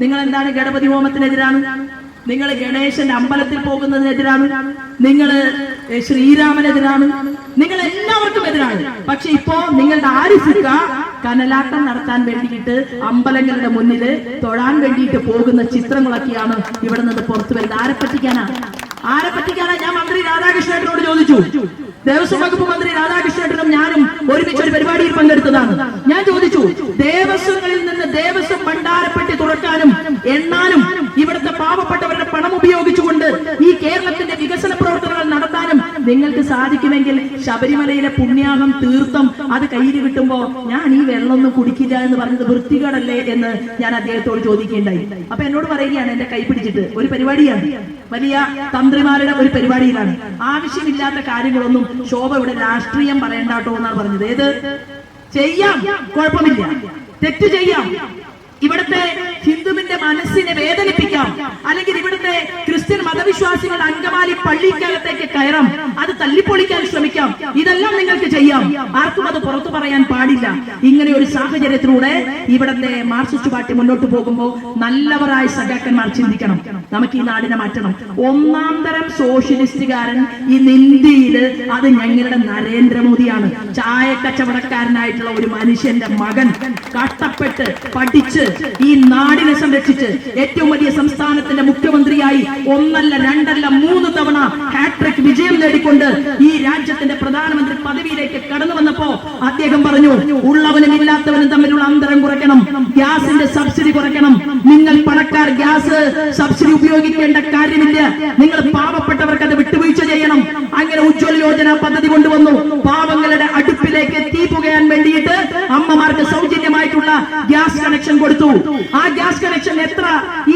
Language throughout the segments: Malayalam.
നിങ്ങൾ എന്താണ് ഗണപതി ഹോമത്തിനെതിരാണ്? നിങ്ങൾ ഗണേശന്റെ അമ്പലത്തിൽ പോകുന്നതിനെതിരാണ്. നിങ്ങൾ ശ്രീരാമനെതിരാണ്. നിങ്ങൾ എല്ലാവർക്കും എതിരാണ്. പക്ഷെ ഇപ്പോ നിങ്ങളുടെ ആരിഫിക്ക കനലാട്ടം നടത്താൻ വേണ്ടിയിട്ട് അമ്പലങ്ങളുടെ മുന്നിൽ തൊഴാൻ വേണ്ടിയിട്ട് പോകുന്ന ചിത്രങ്ങളൊക്കെയാണ് ഇവിടെ നിന്ന് പുറത്തു വരുന്നത്. ആരെ പറ്റിക്കാനാ? ആരെ പറ്റിക്കാനാ? ഞാൻ മന്ത്രി രാധാകൃഷ്ണേട്ടനോട് ചോദിച്ചു. ദേവസ്വം വകുപ്പ് മന്ത്രി രാധാകൃഷ്ണേട്ടനും ഞാനും ഒരുമിച്ച് ഒരു പരിപാടിയിൽ പങ്കെടുത്തതാണ്. ഞാൻ ചോദിച്ചു ദേവസ്വങ്ങളിൽ നിന്ന് നിങ്ങൾക്ക് സാധിക്കുമെങ്കിൽ ശബരിമലയിലെ പുണ്യാഹം തീർത്ഥം അത് കയ്യിൽ കിട്ടുമ്പോ ഞാൻ ഈ വെള്ളമൊന്നും കുടിക്കില്ല എന്ന് പറഞ്ഞത് വൃത്തികേടല്ലേ എന്ന് ഞാൻ അദ്ദേഹത്തോട് ചോദിക്കേണ്ടായി അപ്പൊ എന്നോട് പറയുകയാണ് എന്റെ കൈ പിടിച്ചിട്ട്. ഒരു പരിപാടിയാണ്. വലിയ തന്ത്രിമാരുടെ ഒരു പരിപാടിയിലാണ്. ആവശ്യമില്ലാത്ത കാര്യങ്ങളൊന്നും ശോഭ ഇവിടെ രാഷ്ട്രീയം പറയണ്ടാട്ടോ എന്നാണ് പറഞ്ഞത്. ഏത്? ചെയ്യാം. കുഴപ്പമില്ല. തെറ്റ് ചെയ്യാം. ഇവിടുത്തെ ഹിന്ദുവിന്റെ മനസ്സിനെ വേദനിപ്പിക്കാം. അല്ലെങ്കിൽ ഇവിടുത്തെ ക്രിസ്ത്യൻ മതവിശ്വാസികളുടെ അങ്കമാലി പള്ളിക്കകത്തേക്ക് കയറാം. അത് തല്ലിപ്പൊളിക്കാൻ ശ്രമിക്കാം. ഇതെല്ലാം നിങ്ങൾക്ക് ചെയ്യാം. ആർക്കും അത് പുറത്തു പറയാൻ പാടില്ല. ഇങ്ങനെ ഒരു സാഹചര്യത്തിലൂടെ ഇവിടത്തെ മാർക്സിസ്റ്റ് പാർട്ടി മുന്നോട്ട് പോകുമ്പോൾ നല്ലവരായ സഖാക്കന്മാർ ചിന്തിക്കണം. നമുക്ക് ഈ നാടിനെ മാറ്റണം. ഒന്നാം തരം സോഷ്യലിസ്റ്റുകാരൻ ഇന്ന് ഇന്ത്യയിൽ അത് ഞങ്ങളുടെ നരേന്ദ്രമോദിയാണ്. ചായ കച്ചവടക്കാരനായിട്ടുള്ള ഒരു മനുഷ്യന്റെ മകൻ കഷ്ടപ്പെട്ട് പഠിച്ച് ഈ നാടിനെ സംരക്ഷിച്ച് ഏറ്റവും വലിയ സംസ്ഥാനത്തിന്റെ മുഖ്യമന്ത്രിയായി ഒന്നല്ല രണ്ടല്ല മൂന്ന് തവണ ഹാട്രിക് വിജയം നേടിക്കൊണ്ട് ഈ രാജ്യത്തിന്റെ പ്രധാനമന്ത്രി പദവിയിലേക്ക് കടന്നു വന്നപ്പോ അദ്ദേഹം പറഞ്ഞു ഉള്ളവനും ഇല്ലാത്തവനും തമ്മിലുള്ള അന്തരം കുറയ്ക്കണം ഗ്യാസിന്റെ സബ്സിഡി കുറയ്ക്കണം. നിങ്ങൾ പണക്കാർ ഗ്യാസ് സബ്സിഡി ഉപയോഗിക്കേണ്ട കാര്യമില്ല. നിങ്ങൾ പാവപ്പെട്ടവർക്ക് അത് വിട്ടുവീഴ്ച ചെയ്യണം. അങ്ങനെ ഉജ്ജ്വല യോജന പദ്ധതി കൊണ്ടുവന്നു. പാവങ്ങളുടെ അടുപ്പിലേക്ക് തീ വേണ്ടിയിട്ട് അമ്മമാർക്ക് സൗജന്യമായിട്ടുള്ള ഗ്യാസ് കണക്ഷൻ കൊടുത്തു. ആ ഗ്യാസ് കണക്ഷൻ എത്ര? ഈ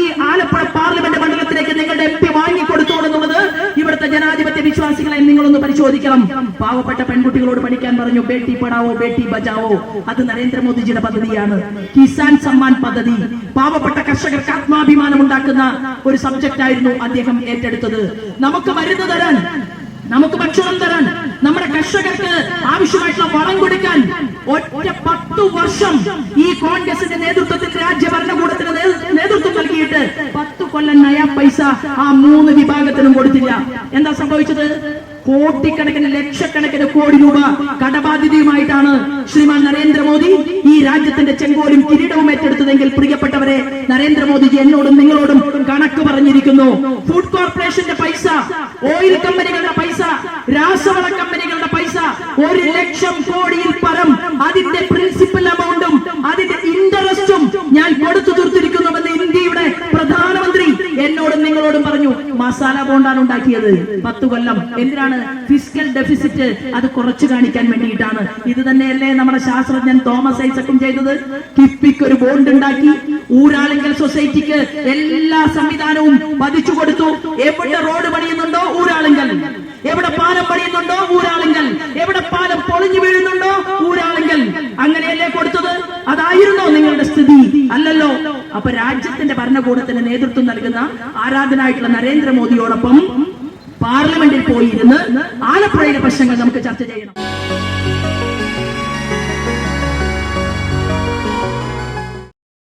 വിശ്വാസികളെ നിങ്ങളൊന്ന് പരിശോധിക്കണം. പാവപ്പെട്ട പെൺകുട്ടികളോട് പഠിക്കാൻ പറഞ്ഞു ബേട്ടി പഠാവോ ബേട്ടി ബചാവോ അത് നരേന്ദ്രമോദിജിയുടെ പദ്ധതിയാണ്. കിസാൻ സമ്മാൻ പദ്ധതി. പാവപ്പെട്ട കർഷകർക്ക് ആത്മാഭിമാനം ഉണ്ടാക്കുന്ന ഒരു സബ്ജക്റ്റ് ആയിരുന്നു അദ്ദേഹം ഏറ്റെടുത്തത്. നമുക്ക് മരുന്ന് തരാൻ നമുക്ക് ഭക്ഷണം തരാൻ നമ്മുടെ കർഷകർക്ക് ആവശ്യമായിട്ടുള്ള വളം കൊടുക്കാൻ ഒറ്റ പത്തു വർഷം ഈ കോൺഗ്രസിന്റെ നേതൃത്വത്തിൽ രാജ്യ ഭരണകൂടത്തിന് നൽകിയിട്ട് പത്ത് കൊല്ലം നയാ പൈസ ആ മൂന്ന് വിഭാഗത്തിനും കൊടുത്തില്ല. എന്താ സംഭവിച്ചത്? കോടിക്കണക്കിന് ലക്ഷക്കണക്കിന് കോടി രൂപ കടബാധ്യതയുമായിട്ടാണ് ശ്രീമാൻ നരേന്ദ്രമോദി ഈ രാജ്യത്തിന്റെ ചെങ്കോലും കിരീടവും ഏറ്റെടുത്തതെങ്കിൽ പ്രിയപ്പെട്ടവരെ നരേന്ദ്രമോദിജി എന്നോടും നിങ്ങളോടും കണക്ക് പറഞ്ഞിരിക്കുന്നു. ഫുഡ് കോർപ്പറേഷന്റെ പൈസ ഓയിൽ കമ്പനികളുടെ പൈസ രാസവള കമ്പനികളുടെ പൈസ ഒരു ലക്ഷം കോടിയിൽ നിങ്ങളോടും പറഞ്ഞു മസാല ബോണ്ടാണ് ഉണ്ടാക്കിയത്. പത്തു കൊല്ലം. എന്തിനാണ്? ഫിസിക്കൽ ഡെഫിസിറ്റ് അത് കുറച്ചു കാണിക്കാൻ വേണ്ടിയിട്ടാണ്. ഇത് തന്നെയല്ലേ നമ്മുടെ ശാസ്ത്രജ്ഞൻ തോമസ് ഐസക്കും ചെയ്തത്? കിഫ്ബിക്ക് ഒരു ബോണ്ട് ഉണ്ടാക്കി ഊരാളുങ്കൽ സൊസൈറ്റിക്ക് എല്ലാ സംവിധാനവും പതിച്ചു കൊടുത്തു. എവിടെ റോഡ് പണിയുന്നുണ്ടോ? ഊരാളുങ്കൽ. എവിടെ പാലം പണിയുന്നുണ്ടോ? ഊരാളുങ്കൽ. എവിടെ പാലം പൊളിഞ്ഞു അപ്പൊ രാജ്യത്തിന്റെ ഭരണകൂടത്തിന് നേതൃത്വം നൽകുന്ന ആരാധനായിട്ടുള്ള നരേന്ദ്രമോദിയോടൊപ്പം പാർലമെന്റിൽ പോയിരുന്ന് ആലപ്പുഴയിലെ പ്രശ്നങ്ങൾ നമുക്ക് ചർച്ച ചെയ്യണം.